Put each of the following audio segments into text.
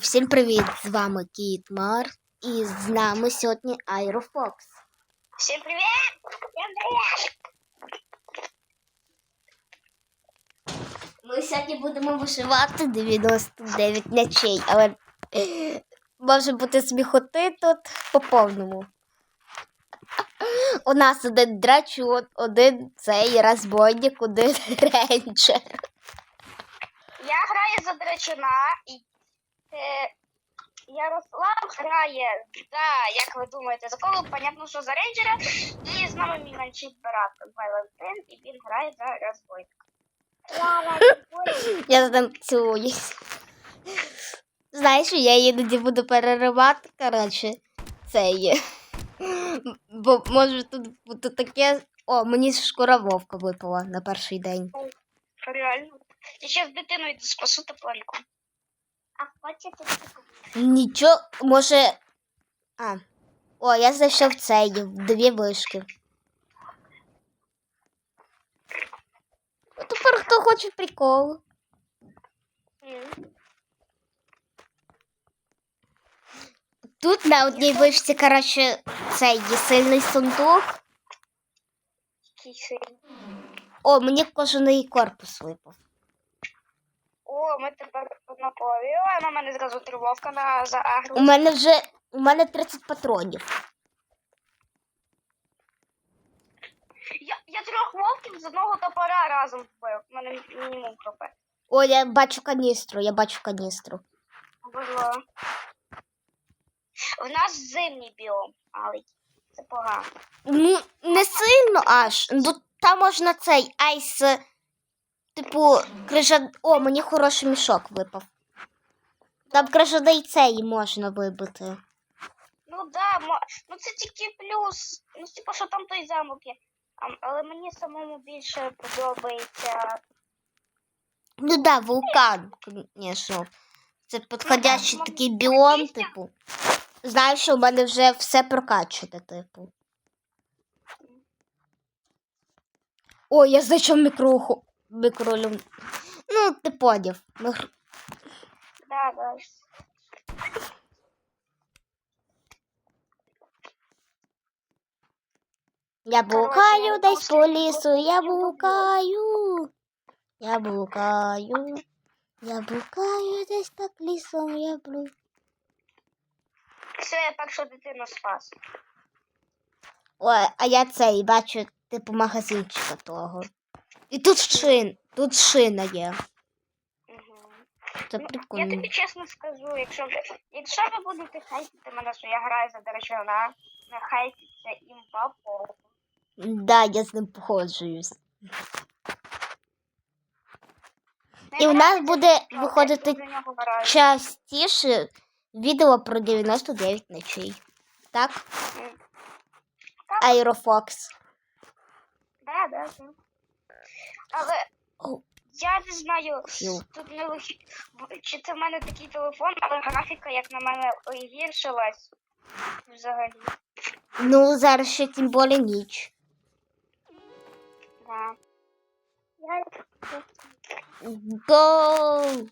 всім привіт! З вами Кіт Мар і з нами сьогодні Айрофокс. Всем привет! Всем привет! Ми сьогодні будемо вишивати 99 м'ячей, але е, може бути сміхоти тут по повному. У нас один драчун, один цей розбойник, один рейнджер. Я граю за драчуна і Ярослав грає за, як ви думаєте, за кого? Понятно, що за рейнджера. І з нами мій менший брат Валентин, і він грає за розбойника. Я цілуюсь. Знаєш, я іноді буду переривати, коротше, це є. Бо може тут бути таке. О, мені шкура вовка випала на перший день. Реально. Я ще з дитиною йду спасу тепленьку. А хочете Нічого, може. А. О, я знайшов цей в дві вишки. Ну, Тепер хто хоче прикол. Тут на одній вишці, коротше, цей сильний сундук. О, мені кожаний корпус випав. О, ми тепер однакові. О, на мене зразу тривовка на за агру. У мене вже у мене 30 патронів. Я, я трьох вовків з одного топора разом вбив. У мене мінімум хп. О, я бачу каністру, я бачу каністру. Обожаю. В нас зимній біом, але це погано. Ну, не сильно аж. Ну, там можна цей айс. Типу, крижа. О, мені хороший мішок випав. Там крижаний цей можна вибити. Ну да, ну це тільки плюс. Ну, типу, що там той замок є. А, але мені самому більше подобається. Ну да, вулкан, звісно. Це підходящий такий біом, типу. Знаєш, що у мене вже все прокачане, типу. О, я знайшов мікроху. Мікролюм. Ну, ти поняв. Микро- Да, да. Я блукаю десь по лісу, я блукаю. Я блукаю. Я блукаю десь так лісом, я блукаю. Все, я першу дитину спас. Ой, а я цей бачу, типу магазинчика того. І тут шин, тут шина є. Угу. Це Ну, я прикольно. тобі чесно скажу, якщо ви, якщо ви будете хейтити мене, що я граю за деречона, не хейтіться імба по. Да, я з ним погоджуюсь. І в нас буде виходити частіше відео про 99 ночей. Так. Аерофокс. Да, да, да. Але я не знаю, тут не лохі... чи це в мене такий телефон, але графіка, як на мене, гіршилась взагалі. Ну, зараз ще тим більше ніч. Да. Гоу!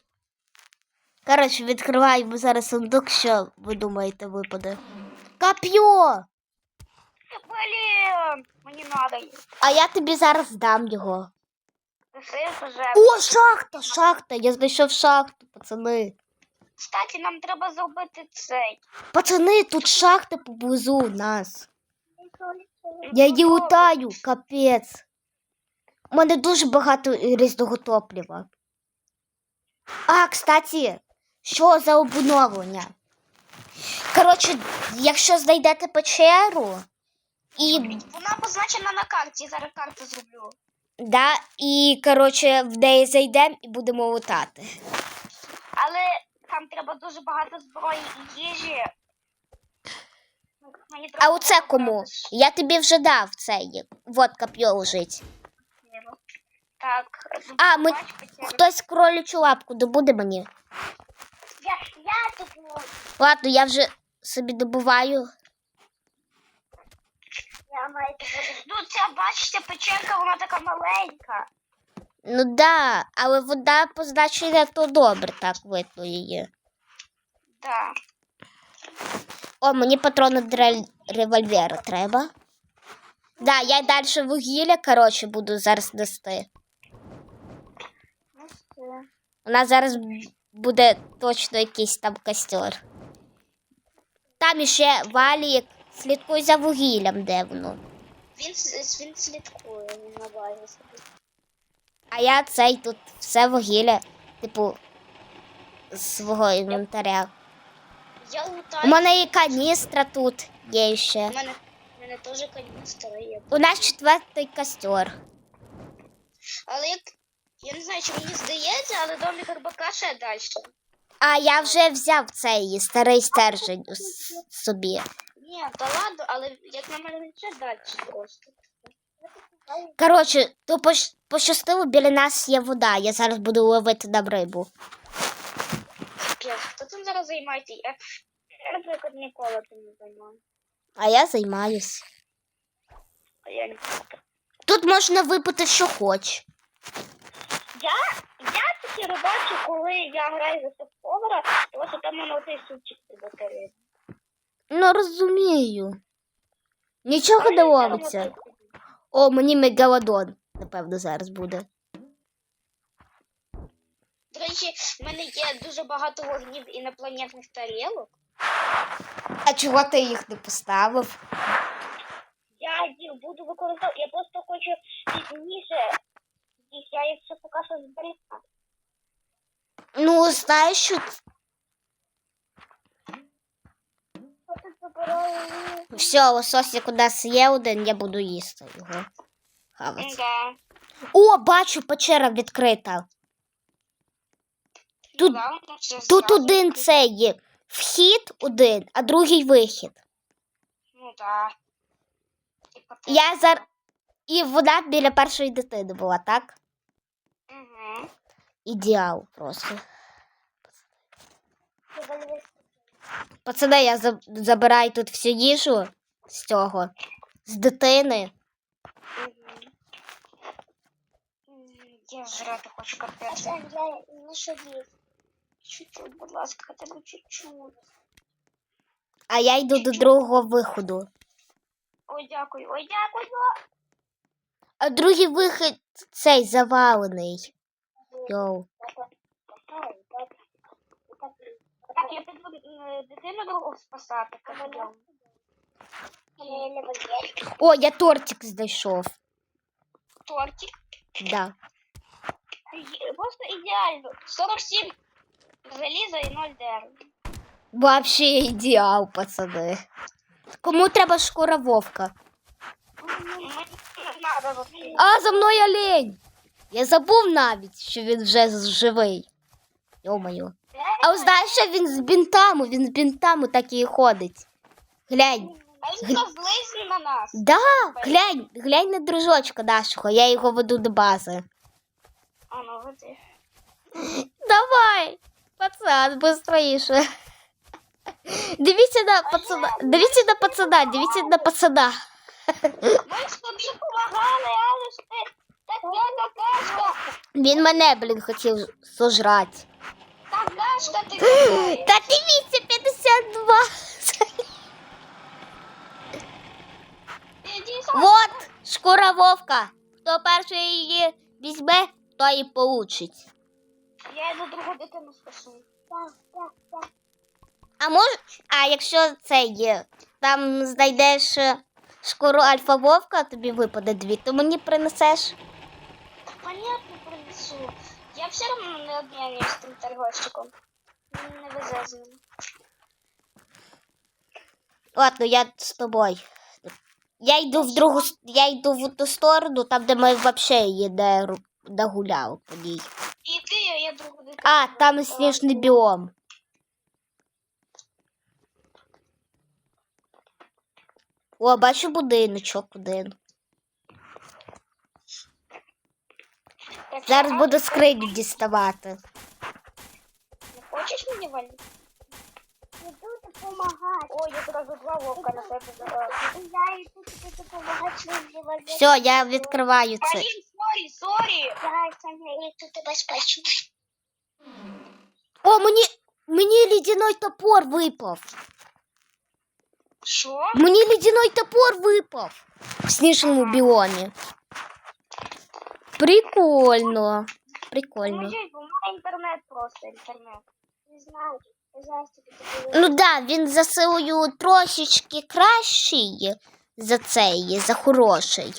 Коротше, відкриваємо зараз сундук, що ви думаєте випаде. Коп'йо! Блін, мені надо. А я тобі зараз дам його. О, шахта! Шахта! Я знайшов шахту, пацани. Кстати, нам треба зробити цей. Пацани, тут шахта поблизу у нас. Я її лутаю, капець. У мене дуже багато різного топлива. А, кстати, що за обновлення? Коротше, якщо знайдете печеру, і, Вона позначена на карті, зараз карту зроблю. Да, і коротше, в неї зайдемо і будемо лутати. Але там треба дуже багато зброї і їжі. Мені А треба оце кому? Я тобі вже дав цей. Вот коп'є лежить. Так, А, ми- Хтось кролючу лапку добуде мені. Я, я тут. Ладно, я вже собі добуваю. Ну, ця, бачите, печенка, вона така маленька. Ну да, але вода позначена то добре, так видно її. Да. О, мені патрони для револьвера треба. Да, я далі вугілля, коротше, буду зараз нести. Ну. У нас зараз буде точно якийсь там костер. Там іще валік. Слідкуй за вугіллям, де воно. Він, він слідкує, він на базі сидить. А я цей тут все вугілля, типу, з свого інвентаря. Я У мене і каністра тут є ще. У мене, у мене теж каністра є. У нас четвертий костер. Але як. Я не знаю, чи мені здається, але домик рибака ще далі. А я вже взяв цей старий стержень собі. Ні, та ладно, але як на мене ще далі просто. Коротше, то пощастило, біля нас є вода. Я зараз буду ловити на рибу. Капець, хто цим зараз займається? Я, я, наприклад, ніколи цим не займаю. А я займаюсь. А я не Тут можна випити, що хоч. Я, я таки рибачу, коли я граю за сефовера, тому що там мене оцей супчик батарею. Ну розумію. Нічого не ловиться. О, мені мегалодон, напевно, зараз буде. До речі, в мене є дуже багато вогнів інопланетних тарілок. А чого ти їх не поставив? Я їх буду використовувати. Я просто хочу пізніше. їх, Я їх все поки що зберігаю. Ну, знаєш, що ц- Я тут забираю. Все, лососик у нас є один, я буду їсти його. Да. О, бачу, печера відкрита. Тут- Тут один цей є. Вхід один, а другий вихід. Ну да. Я зар... І вона біля першої дитини була, так? Мгм. Ідеал просто. Пацани, я забираю тут всю їжу з цього, з дитини. Я жрати хочу капець. Я, ну що? Чуть-чуть, будь ласка, хоча б чуть-чуть. А я йду до другого виходу. Ой, дякую, ой, дякую. А другий вихід цей завалений. Йоу. Так, я піду е, дитину другу спасати. Пойдем. О, я тортик знайшов. Тортик. Да. Просто ідеально. 47 заліза і 0 дерева. Вообще ідеал, пацани. Кому треба шкура вовка? А, за мною олень! Я забув навіть, що він вже живий. Йо-моє. А знаєш, що він з бінтами, він з бінтами так і ходить. Глянь. А він злизне на нас. Да, глянь, глянь на дружочка нашого, я його веду до бази. А ну веди. Давай, пацан, быстріше. Дивіться на пацана, дивіться на пацана, дивіться на пацана. Ми ж тобі допомагали, але ж ти така. Він мене, блін, хотів сожрати. Какашка ти какая. Та дивіться, 52. Іди сам. Вот, шкура вовка. Хто перший її візьме, той і получить. Я йду другу дитину спашу. Так, так, так. А може, а якщо це є, там знайдеш е, шкуру альфа вовка, тобі випаде дві, то мені принесеш. Понятно, принесу. Я все равно не обмінююсь з тим торговщиком. Він не везе з ним. Ладно, я з тобою. Я йду в другу я йду в ту сторону, там, де ми взагалі її не, не гуляли по ній. Іди, а я другу дитину. А, там сніжний біом. О, бачу будиночок один. Зараз а, буду скриню діставати. Не хочеш мені валити? Іду допомагати. Ой, я одразу два вовка на себе забрала. Я йду тобі допомагати мені валити. Все, я відкриваю це. Блін, сорі, сорі. Я тут тебе спачу. О, мені. Мені ледяной топор випав. Що? Мені ледяной топор випав в сніжному біомі. Прикольно. Прикольно. Мене інтернет просто інтернет. Не знаю. Ну да, він за силою трошечки кращий за цей, за хороший.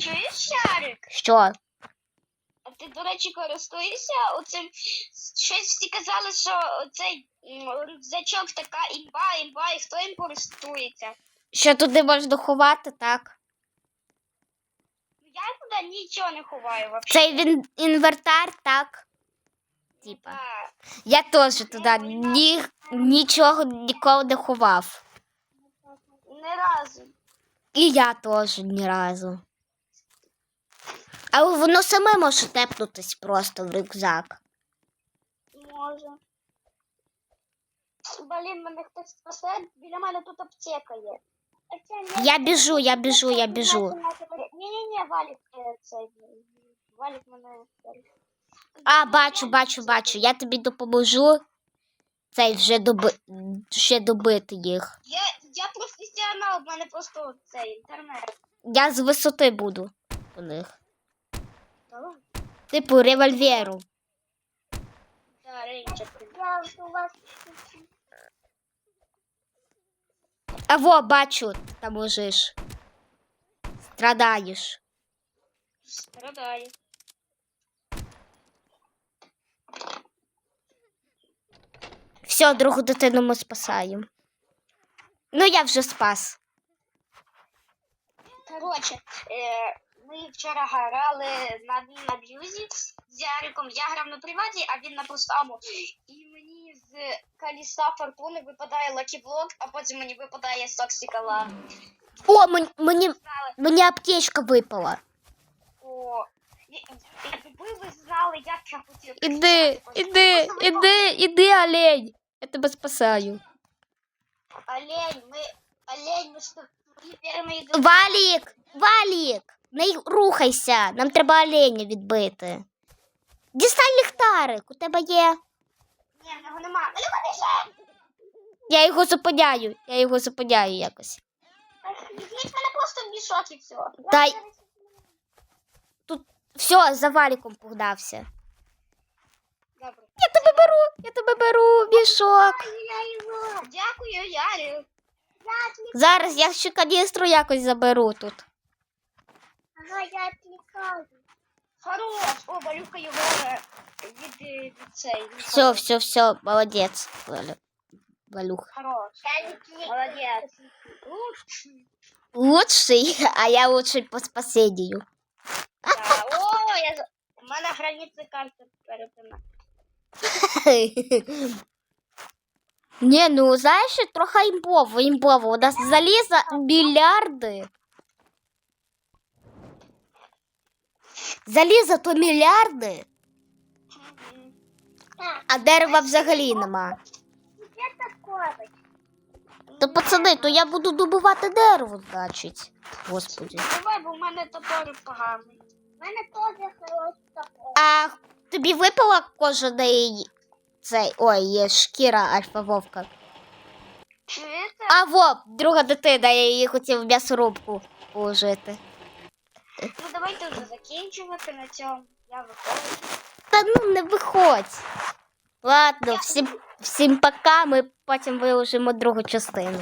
Чуєш, Шарик? Що? А ти, до речі, користуєшся оцим. Щось всі казали, що оцей рюкзачок така імба, імба, і хто їм користується? Що туди можна ховати, так? Я туди нічого не ховаю взагалі. Цей він інвертар, так? Типа. Так. Я теж туди ні, нічого ніколи не ховав. Не разу. І я теж ні разу. Але воно саме може тепнутись просто в рюкзак. Може. Блін, мене хтось спасе, біля мене тут аптека є. Я біжу, я біжу, я біжу. Ні-ні-ні, Валік, е, це, Валік мене... А, бачу, бачу, бачу. Я тобі допоможу. Цей вже доби... ще добити їх. Я, я професіонал, в мене просто цей інтернет. Я з висоти буду у них. Типу револьверу. Да, рейнджер. Я. А во, бачу, там лежиш. Страдаєш. Страдаю. Все, другу дитину ми спасаємо. Ну, я вже спас. Коротше, е, ми вчора грали на, на б'юзі з Яриком. Я грав на приваті, а він на простому. І мені з коліса фортуни випадає лакіблок, а потім мені випадає соксикала. О, мені, мені, мені аптечка випала. о, і- якби ви знали, як я хотів. Іди, іди, іди, іди, олень. Я тебе спасаю. Олень, ми, олень, ми що, Валік, Валік, не рухайся. Нам треба оленя відбити. Дістань ліхтарик, у тебе є. Ні, в нього нема. Але вони ще. Я його зупиняю, я його зупиняю якось. Візьміть мене просто в мішок і все. Та й- Все, за валіком погнався. Добре. Я тебе беру, я тебе беру, мішок. Я його. Дякую, Ярик. Зараз я ще каністру якось заберу тут. Ага, я отвлекаю. Хорош. О, Валюка його е, від, е, від цей. від Все, того. все, все, молодець, Валя. Валюх. Хорош. Молодець. Лучший. Лучший, а я лучший по спасению. Да. О, я... за- У мене границі карти перетина. Ні, ну знаєш, трохи імбово, імбово. У нас заліза мільярди. Заліза то мільярди, а дерева взагалі нема. То пацани, то я буду добувати дерево, значить. Господи. Давай, бо в мене топор поганий. У мене теж хороший топор. А тобі випала кожаний цей. Ой, є шкіра альфа вовка. Чуєте? А во, друга дитина, я її хотів в м'ясорубку положити. Ну давайте вже закінчувати на цьому. Я виходжу. Та ну не виходь. Ладно, всім, всім пока, ми потім виложимо другу частину.